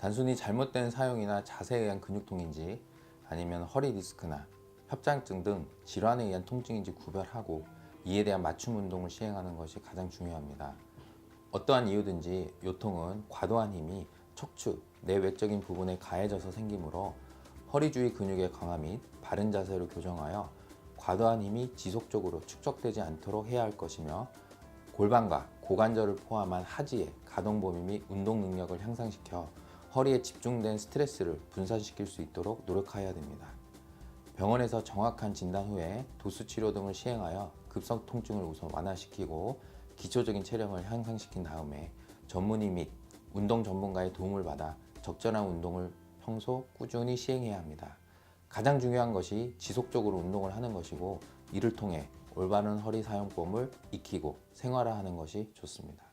단순히 잘못된 사용이나 자세에 의한 근육통인지 아니면 허리 디스크나 협장증 등 질환에 의한 통증인지 구별하고 이에 대한 맞춤 운동을 시행하는 것이 가장 중요합니다. 어떠한 이유든지 요통은 과도한 힘이 척추, 내 외적인 부분에 가해져서 생기므로 허리 주위 근육의 강화 및 바른 자세를 교정하여 과도한 힘이 지속적으로 축적되지 않도록 해야 할 것이며 골반과 고관절을 포함한 하지의 가동 범위 및 운동 능력을 향상시켜 허리에 집중된 스트레스를 분산시킬 수 있도록 노력해야 됩니다. 병원에서 정확한 진단 후에 도수 치료 등을 시행하여 급성 통증을 우선 완화시키고 기초적인 체력을 향상시킨 다음에 전문의 및 운동 전문가의 도움을 받아 적절한 운동을 평소 꾸준히 시행해야 합니다. 가장 중요한 것이 지속적으로 운동을 하는 것이고 이를 통해 올바른 허리 사용법을 익히고 생활화하는 것이 좋습니다.